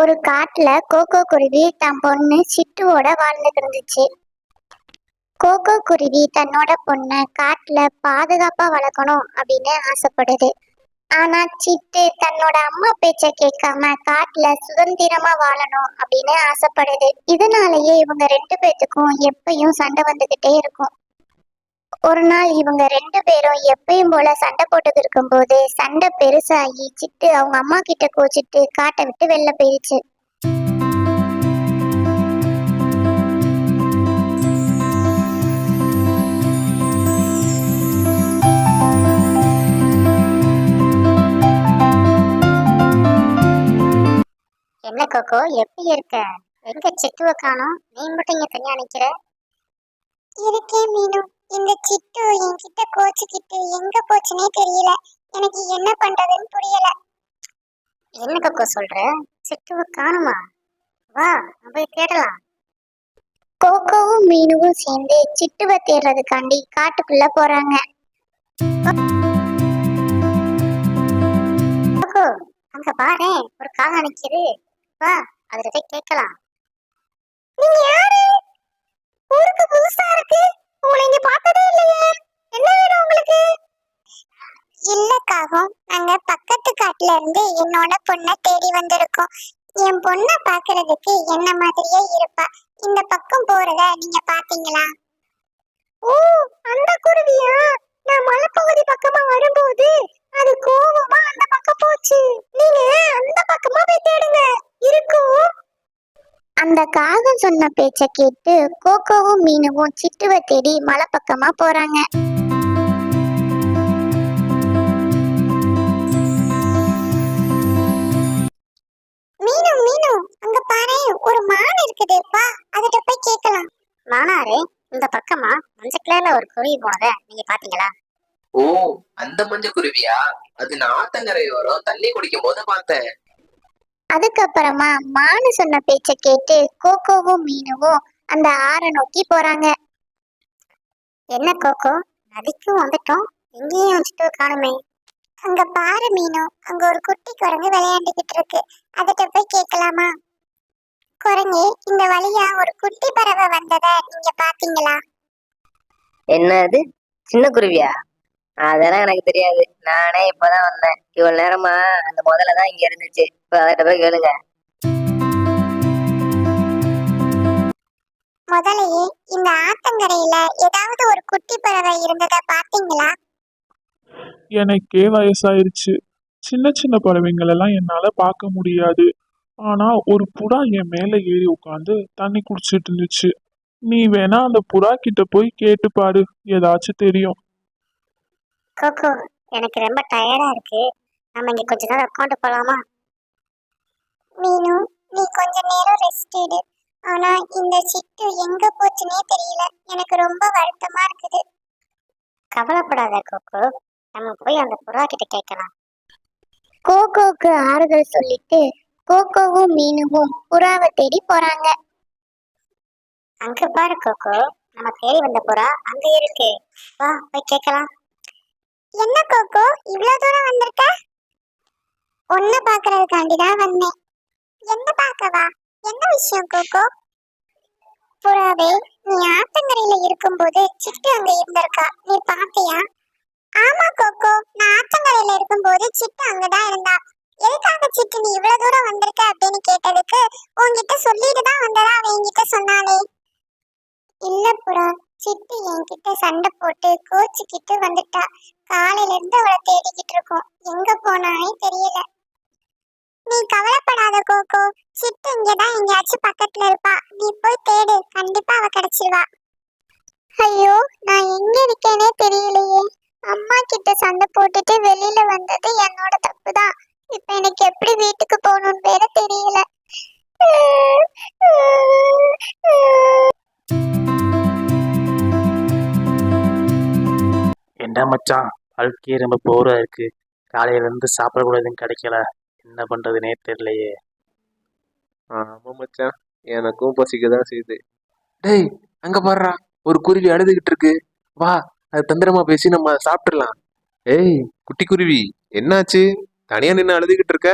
ஒரு காட்டுல கோகோ குருவி தன் பொண்ணு சிட்டுவோட வாழ்ந்துட்டு இருந்துச்சு. கோகோ குருவி தன்னோட பொண்ணை காட்டுல பாதுகாப்பா வளர்க்கணும் அப்படின்னு ஆசைப்படுது. ஆனா சிட்டு தன்னோட அம்மா பேச்ச கேட்காம காட்டுல சுதந்திரமா வாழணும் அப்படின்னு ஆசைப்படுது. இதனாலயே இவங்க ரெண்டு பேத்துக்கும் எப்பயும் சண்டை வந்துகிட்டே இருக்கும். ஒரு நாள் இவங்க ரெண்டு பேரும் எப்பயும் போல சண்டை போட்டுட்டு இருக்கும்போது சண்டை பெருசாகி சிட்டு அவங்க அம்மா கிட்ட கோச்சிட்டு காட்டை விட்டு வெளில போயிடுச்சு. என்ன கோகோ எப்படி இருக்க? எங்க சிட்டுவை காணோம்? நீ மட்டும் இங்க தனியா நிக்கிற இருக்கேன் மீனும் இந்த சிட்டு என்கிட்ட கோச்சுக்கிட்டு எங்க போச்சுனே தெரியல. எனக்கு என்ன பண்றதுன்னு புரியல. என்ன கோகோ சொல்ற? சிட்டுவை காணுமா? வா நம்ம போய் தேடலாம். கோகோவும் மீனுவும் சேர்ந்து சிட்டுவை தேடுறதுக்காண்டி காட்டுக்குள்ள போறாங்க. கோகோ அங்க பாரு ஒரு காகம் நிக்குது. வா அதுல போய் கேட்கலாம். நீங்க யாரு? ஊருக்கு புதுசா இருக்கு. உங்களை இங்க இல்ல காகம் நாங்க பக்கத்து காட்டுல இருந்து என்னோட பொண்ணை தேடி வந்திருக்கோம். என் பொண்ணை பாக்குறதுக்கு என்ன மாதிரியே இருப்பா. இந்த பக்கம் போறத நீங்க பாத்தீங்களா ஓ அந்த குருவியா? நான் மலைப்பகுதி பக்கமா வரும்போது அது கோவமா அந்த பக்கம் போச்சு. நீங்க அந்த பக்கமா போய் தேடுங்க. இருக்கும். அந்த காகம் சொன்ன பேச்ச கேட்டு கோகோவும் மீனுவும் சிட்டுவை தேடி மலை பக்கமா போறாங்க. மீனு மீனு அங்க பாரு ஒரு மான் இருக்குது. வா அதுட்ட போய் கேட்கலாம் மானாரே இந்த பக்கமா மஞ்ச கலர்ல ஒரு குருவி போனத நீங்க பாத்தீங்களா? ஓ அந்த மஞ்ச குருவியா? அது நான் ஆத்தங்கரையோரம் தண்ணி குடிக்கும் போது பார்த்தேன். அதுக்கப்புறமா மானு சொன்ன பேச்ச கேட்டு கோகோவும் மீனுவும் அந்த ஆறை நோக்கி போறாங்க. என்ன கோகோ? நதிக்கும் வந்துட்டோம். எங்கேயும் வச்சுட்டு காணுமே அங்க பாரு மீனு. அங்க ஒரு குட்டி குரங்கு விளையாண்டுகிட்டு இருக்கு. அதுட்ட போய் கேட்கலாமா குரங்கு இந்த வழியா ஒரு குட்டி பறவை வந்தத நீங்க பாத்தீங்களா? என்னது சின்ன குருவியா? அதெல்லாம் எனக்கு தெரியாது. நானே இப்பதான் வந்தேன். இவ்வளவு நேரமா அந்த முதல்ல தான் இங்க இருந்துச்சு. இப்ப அதட்ட போய் கேளுங்க. முதலையே இந்த ஆத்தங்கரையில ஏதாவது ஒரு குட்டி பறவை இருந்தத பாத்தீங்களா? எனக்கே வயசாயிருச்சு. சின்ன சின்ன பறவைங்கள் எல்லாம் என்னால பார்க்க முடியாது. ஆனா ஒரு புறா என் மேல ஏறி உட்காந்து தண்ணி குடிச்சிட்டு இருந்துச்சு. நீ வேணா அந்த புறா கிட்ட போய் கேட்டு பாரு. ஏதாச்சும் தெரியும். கோகோ எனக்கு ரொம்ப டயர்டா இருக்கு. நம்ம இங்க கொஞ்ச நேரம் உட்காந்து போலாமா? மீனு நீ கொஞ்ச நேரம் ரெஸ்ட் எடு. ஆனா இந்த சிட்டு எங்க போச்சுனே தெரியல. எனக்கு ரொம்ப வருத்தமா இருக்குது. கவலைப்படாத கோகோ. நம்ம போய் அந்த புறா கிட்ட கேட்கலாம். கோகோக்கு ஆறுதல் சொல்லிட்டு கோகோவும் மீனுவும் புறாவை தேடி போறாங்க. அங்க பாரு கோகோ நம்ம தேடி வந்த புறா அங்க இருக்கு. வா போய் கேட்கலாம். என்ன கோகோ இவ்வளவு தூரம் வந்திருக்க? ஒண்ணு பாக்குறதுக்காண்டி தான் வந்தேன். என்ன பார்க்கவா என்ன விஷயம் கோகோ? புறாவே நீ ஆத்தங்கரையில இருக்கும்போது சிட்டு அங்க இருந்திருக்கா? நீ பாத்தியா? ஆத்தங்கரையில சிட்டு அங்கதான் இருந்தா. எதுக்காக சிட்டு நீ இவ்வளவு தூரம் வந்திருக்க அப்படின்னு கேட்டதுக்கு உன்கிட்ட சொல்லிட்டு தான் வந்ததா அவ என்கிட்ட சொன்னாலே இல்ல புறா சிட்டு என்கிட்ட சண்டை போட்டு கோச்சிக்கிட்டு வந்துட்டா. காலையில இருந்து அவளை தேடிக்கிட்டு இருக்கோம். எங்க போனானே தெரியல. நீ கவலைப்படாத கோகோ சிட்டு இங்கதான் எங்கேயாச்சும் பக்கத்துல இருப்பா. நீ போய் தேடு கண்டிப்பா அவ கிடைச்சிருவா. ஐயோ நான் எங்க இருக்கேனே தெரியலையே. அம்மா கிட்ட சண்டை போட்டுட்டு வெளியில வந்தது என்னோட தப்பு தான் இப்ப எனக்கு எப்படி வீட்டுக்கு போகணும்னு வேற தெரியல. என்ன மச்சான்? வாழ்க்கையே ரொம்ப போரா இருக்கு. காலையில இருந்து சாப்பிட கூட எதுவும் கிடைக்கல. என்ன பண்றதுனே தெரியலையே. ஆமா மச்சான். எனக்கும் பசிக்க தான் செய்யுது. டேய் அங்க பாருடா. ஒரு குருவி அழுதுகிட்டு இருக்கு. வா அது தந்திரமா பேசி நம்ம அதை சாப்பிட்டுறலாம். ஏய் குட்டி குருவி என்னாச்சு? தனியா நின்று அழுதுகிட்டு இருக்க?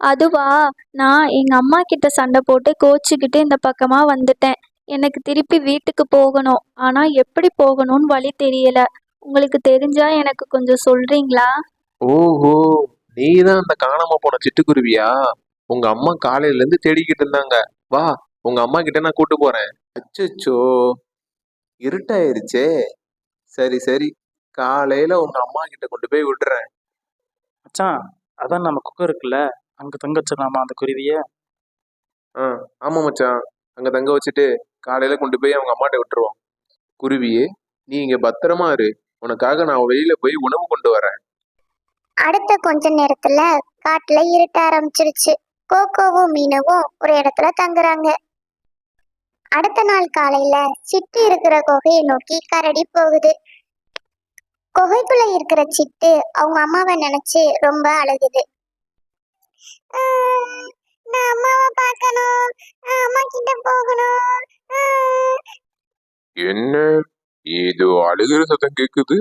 அதுவா நான் எங்க அம்மா கிட்ட சண்டை போட்டு கோச்சிக்கிட்டு இந்த பக்கமா வந்துட்டேன். எனக்கு திருப்பி வீட்டுக்கு போகணும். ஆனா எப்படி போகணும்னு வழி தெரியல. உங்களுக்கு தெரிஞ்சா எனக்கு கொஞ்சம் சொல்றீங்களா? ஓஹோ நீ தான் அந்த காணாம போன சிட்டுக்குருவியா? உங்க அம்மா காலையில இருந்து தேடிக்கிட்டு இருந்தாங்க. வா உங்க அம்மா கிட்ட நான் கூட்டு போறேன். அச்சச்சோ. இருட்டாயிருச்சே. சரி சரி. காலையில உங்க அம்மா கிட்ட கொண்டு போய் விடுறேன். மச்சான் அதான் நம்ம குக்கர் இருக்குல்ல அங்கே தங்க வச்சிடலாமா அந்த குருவியை? ஆ ஆமா மச்சான். அங்க தங்க வச்சுட்டு காலையில கொண்டு போய் அவங்க அம்மாட்ட விட்டுருவோம். குருவியே நீ இங்க பத்திரமா இரு. உனக்காக நான் வெளியில போய் உணவு கொண்டு வரேன். அடுத்த கொஞ்ச நேரத்துல காட்டுல இருட்ட ஆரம்பிச்சிருச்சு. கோகோவும் மீனவும் ஒரு இடத்துல தங்குறாங்க. அடுத்த நாள் காலையில சிட்டு இருக்கிற குகையை நோக்கி கரடி போகுது. குகைக்குள்ள இருக்கிற சிட்டு அவங்க அம்மாவை நினைச்சு ரொம்ப அழுகுது. நான் அம்மாவை பார்க்கணும். அம்மா கிட்ட போகணும். என்ன? ஏதோ அழுகிற சத்தம் கேக்குது.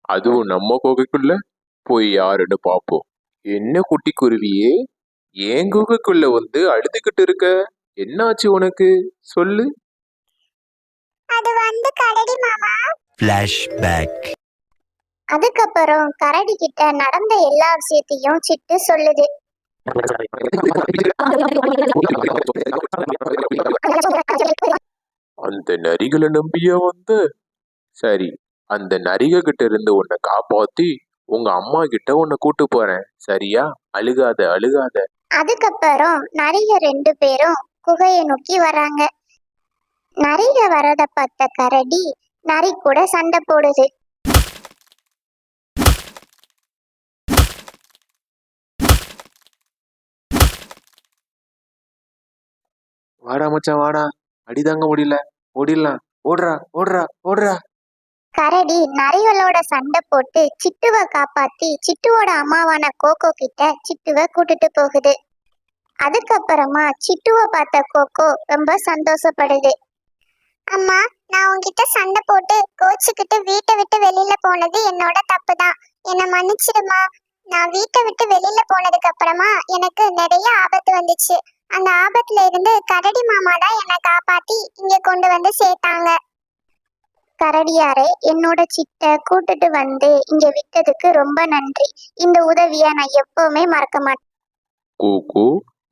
அதுவும் நம்ம குகைக்குள்ள? போய் யாருன்னு பாப்போம். என்ன குட்டி குருவியே? என் குகைக்குள்ள வந்து அழுதுகிட்டு இருக்க? என்னாச்சு உனக்கு? சொல்லு. அது வந்து கரடி மாமா. Flashback. அதுக்கப்புறம் கரடி கிட்ட நடந்த எல்லா விஷயத்தையும் சிட்டு சொல்லுது. அந்த நரிகளை நம்பியா வந்த. சரி அந்த நரிக கிட்ட இருந்து உன்னை காப்பாத்தி உங்க அம்மா கிட்ட உன்னை கூட்டு போறேன். சரியா? அழுகாத அழுகாத. அதுக்கப்புறம் நரிக ரெண்டு பேரும் குகையை நோக்கி வராங்க. நரிக வரத பார்த்த கரடி நரி கூட சண்டை போடுது. வாடா மச்சான் வாடா. அடி தாங்க முடியல. ஓடிடலாம். ஓடுறா ஓடுறா ஓடுறா. கரடி நரிகளோட சண்டை போட்டு சிட்டுவை காப்பாத்தி சிட்டுவோட அம்மாவான கோகோ கிட்ட சிட்டுவை கூட்டிட்டு போகுது. அதுக்கப்புறமா சிட்டுவை பார்த்த கோகோ ரொம்ப சந்தோஷப்படுது. அம்மா நான் உங்ககிட்ட சண்டை போட்டு கோச்சுக்கிட்டு வீட்டை விட்டு வெளியில போனது என்னோட தப்பு தான் என்னை மன்னிச்சிடுமா? நான் வீட்டை விட்டு வெளியில போனதுக்கு அப்புறமா எனக்கு நிறைய ஆபத்து வந்துச்சு. அந்த ஆபத்துல இருந்து கரடி மாமா தான் என்னை காப்பாத்தி இங்க கொண்டு வந்து சேர்த்தாங்க. கரடியாரே என்னோட சிட்டை கூட்டிட்டு வந்து இங்க விட்டதுக்கு ரொம்ப நன்றி. இந்த உதவிய நான் எப்பவுமே மறக்க மாட்டேன். கூக்கு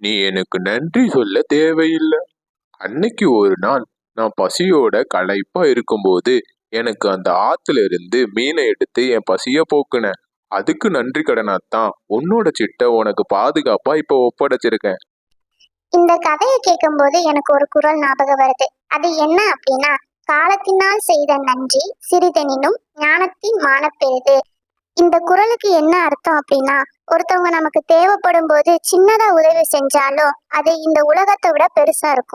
நீ எனக்கு நன்றி சொல்ல தேவையில்லை. அன்னைக்கு ஒரு நாள் நான் பசியோட களைப்பா இருக்கும்போது எனக்கு அந்த ஆத்துல இருந்து மீனை எடுத்து என் பசிய போக்குனேன். அதுக்கு நன்றி கடனாத்தான் உன்னோட சிட்டை உனக்கு பாதுகாப்பா இப்ப ஒப்படைச்சிருக்கேன். இந்த கதையை கேட்கும்போது எனக்கு ஒரு குரல் ஞாபகம் வருது. அது என்ன அப்படின்னா காலத்தினால் செய்த நன்றி சிறிதெனினும் ஞானத்தின் மானப்பெரிது. இந்த குரலுக்கு என்ன அர்த்தம் அப்படின்னா ஒருத்தவங்க நமக்கு தேவைப்படும் போது சின்னதா உதவி செஞ்சாலும் அது இந்த உலகத்தை விட பெருசா இருக்கும்.